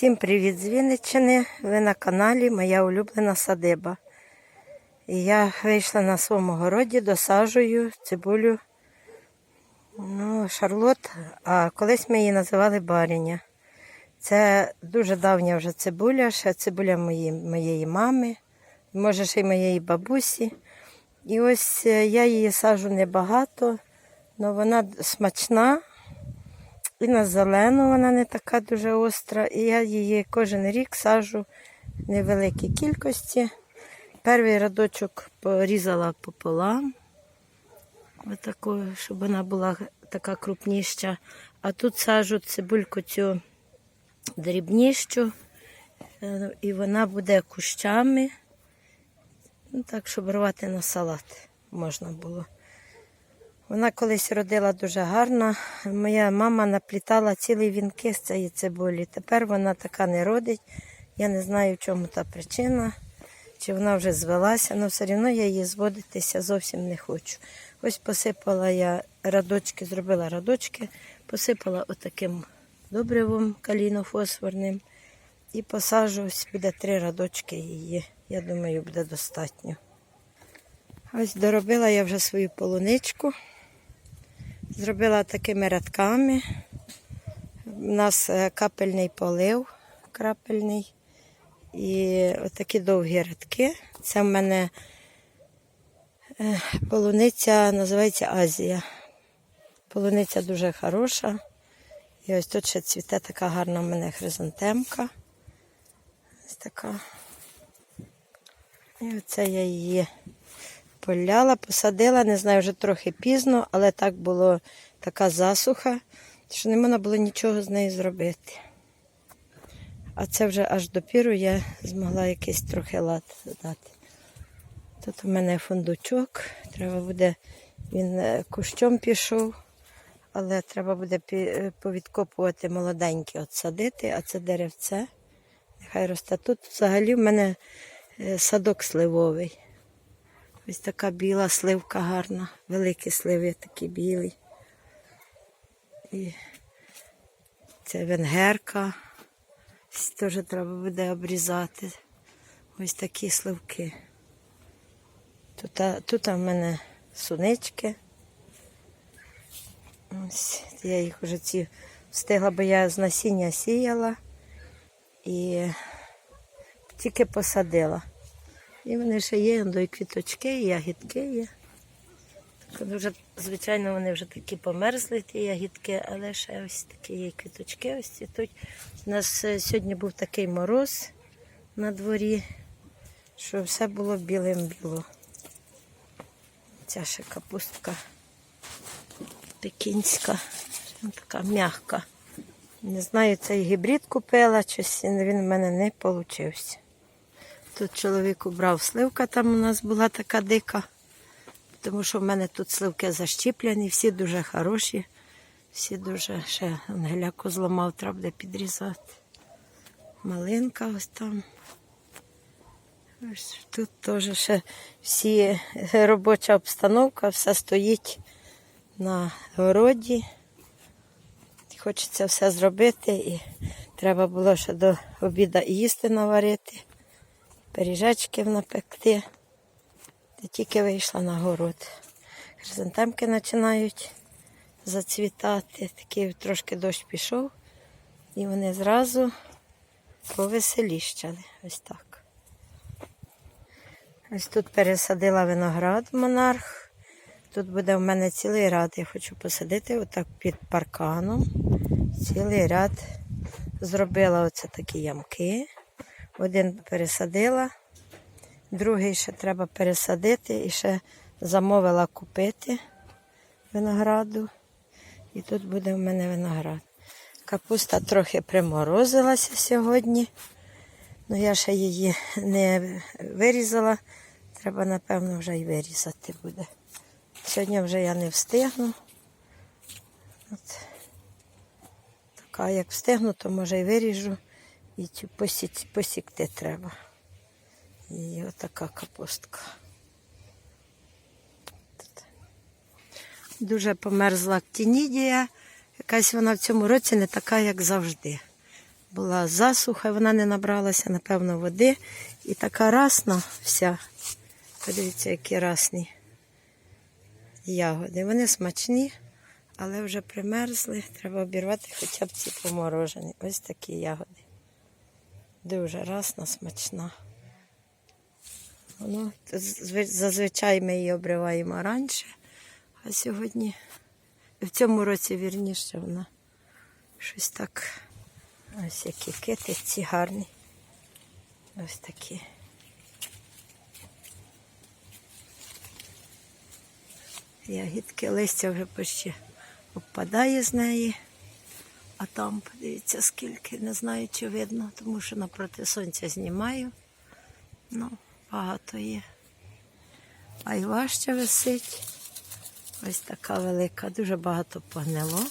Всім привіт з Вінниччини. Ви на каналі Моя улюблена садиба. І я вийшла на своєму городі, досаджую цибулю ну, шарлот, а колись ми її називали баріня. Це дуже давня вже цибуля, ще цибуля моєї, моєї мами, може ще й моєї бабусі. І ось е, я її саджу небагато, але вона смачна. І на зелену вона не така дуже остра. І я її кожен рік саджу в невеликій кількості. Перший рядочок порізала пополам, отаку, щоб вона була така крупніша. А тут саджу цибульку цю дрібнішу, е, і вона буде кущами. Ну, так, щоб рвати на салат можна було. Вона колись родила дуже гарно. Моя мама наплітала цілі вінки з цієї цибулі. Тепер вона така не родить. Я не знаю, в чому та причина, чи вона вже звелася, але все одно я її зводитися зовсім не хочу. Ось посипала я радочки, зробила радочки, посипала отаким добривом калінофосфорним і посаджу, ось буде три радочки її. Я думаю, буде достатньо. Ось доробила я вже свою полуничку. Зробила такими рядками. У нас е, капельний полив, крапельний. І отакі довгі рядки. Це в мене е, полуниця називається Азія. Полуниця дуже хороша. І ось тут ще цвіте така гарна в мене хризантемка. Ось така. І оце я її поляла, посадила, не знаю, вже трохи пізно, але так було така засуха, що не можна було нічого з нею зробити. А це вже аж допіру я змогла якийсь трохи лад дати. Тут у мене фундучок, треба буде, він е, кущом пішов, але треба буде е, повідкопувати молоденькі, от а це деревце. Нехай росте. Тут взагалі в мене е, садок сливовий. Ось така біла сливка гарна. Великі сливи такі білі. І це венгерка. Теж треба буде обрізати. Ось такі сливки. Тут, тут в мене сунички. Ось я їх вже ці встигла, бо я з насіння сіяла і тільки посадила. І вони ще є, і квіточки, і ягідки є. Так, дуже, звичайно, вони вже такі померзли, ті ягідки, але ще ось такі є квіточки ось цвітуть. У нас е, сьогодні був такий мороз на дворі, що все було білим-біло. Ця ще капустка пекінська, така м'яка. Не знаю, цей гібрид купила, щось він в мене не вийшов. Тут чоловік убрав сливка, там у нас була така дика, тому що в мене тут сливки защіплені, всі дуже хороші, всі дуже ще ангеляку зламав, треба буде підрізати. Малинка ось там. Ось тут теж ще всі робоча обстановка, все стоїть на городі. Хочеться все зробити і треба було ще до обіду їсти наварити пиріжечків напекти. Я тільки вийшла на город. Хризантемки починають зацвітати. Такий трошки дощ пішов, і вони зразу повеселіщали. Ось так. Ось тут пересадила виноград монарх. Тут буде в мене цілий ряд. Я хочу посадити отак під парканом. Цілий ряд зробила оце такі ямки. Один пересадила, другий ще треба пересадити і ще замовила купити винограду. І тут буде в мене виноград. Капуста трохи приморозилася сьогодні. Ну я ще її не вирізала. Треба, напевно, вже й вирізати буде. Сьогодні вже я не встигну. От. Така, як встигну, то може й виріжу. І цю посік, посікти треба. І отака капустка. Дуже померзла актінідія. Якась вона в цьому році не така, як завжди. була засуха, вона не набралася, напевно, води. І така расна вся. Подивіться, які расні ягоди. Вони смачні, але вже примерзли. Треба обірвати хоча б ці поморожені. Ось такі ягоди. Дуже расна, смачна. Воно, зазвичай ми її обриваємо раніше, а сьогодні, в цьому році вірніше, вона щось так. Ось які китиці гарні. Ось такі. Ягідки листя вже почти обпадає з неї. А там, подивіться, скільки, не знаю, чи видно, тому що напроти сонця знімаю. Ну, багато є. А висить. Ось така велика, дуже багато погнило.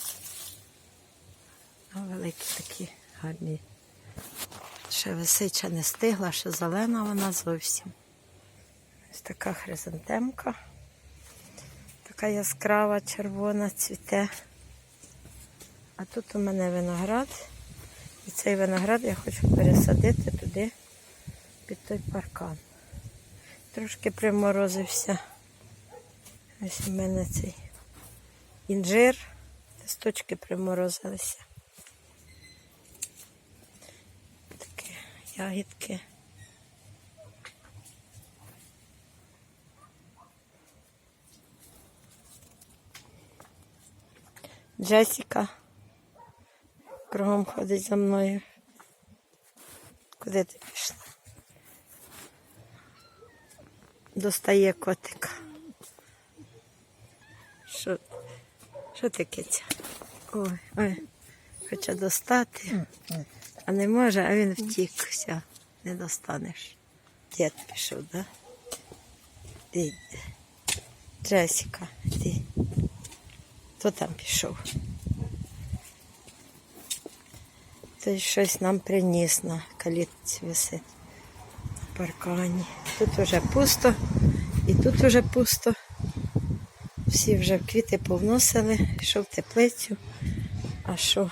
А великі такі гарні. Ще висить, ще не стигла, ще зелена вона зовсім. Ось така хризантемка. Така яскрава, червона цвіте. А тут у мене виноград. І цей виноград я хочу пересадити туди під той паркан. Трошки приморозився. Ось у мене цей інжир. Листочки приморозилися. Такі ягідки. Джесіка кругом ходить за мною. Куди ти пішла? Достає котика. Що, що ти киця? Ой, ой, хоче достати, а не може, а він втік. Все, не достанеш. Дід пішов, да? Ти, Джесіка, ти. Хто там пішов? Хтось щось нам приніс на калітці висить в паркані. Тут вже пусто, і тут вже пусто. Всі вже квіти повносили, йшов в теплицю. А що?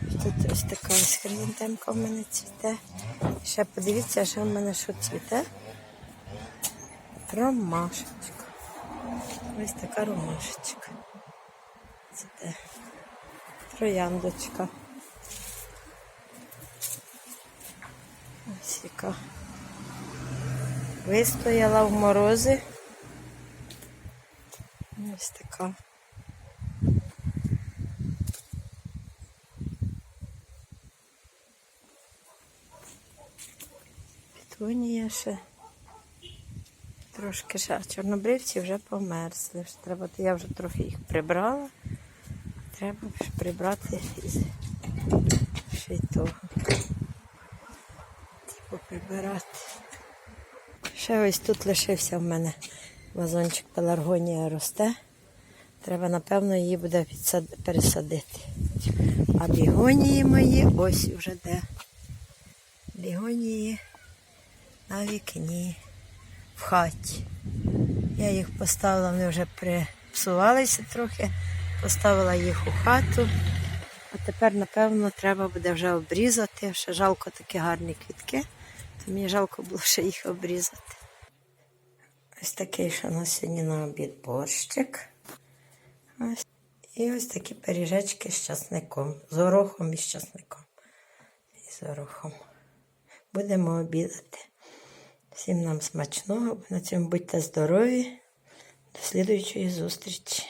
Тут ось така ось хризантемка в мене цвіте. Ще подивіться, що в мене що цвіте. Ромашечка. Ось така ромашечка. Трояндочка. Ось яка. Вистояла в морози. Ось така. Петунія ще. Трошки ще. Чорнобривці вже померзли. Треба, я вже трохи їх прибрала. Треба прибрати й того. Типу прибирати. Ще ось тут лишився в мене вазончик пеларгонія росте. Треба, напевно, її буде підсад- пересадити. А бігонії мої ось вже де. Бігонії на вікні, в хаті. Я їх поставила, вони вже припсувалися трохи. Поставила їх у хату. А тепер, напевно, треба буде вже обрізати. Ще жалко такі гарні квітки, то мені жалко було ще їх обрізати. Ось такий, що на сьогодні на обід борщик. Ось. І ось такі пиріжечки з часником, з горохом і з часником. І з горохом. Будемо обідати. Всім нам смачного. На цьому будьте здорові. До слідуючої зустрічі.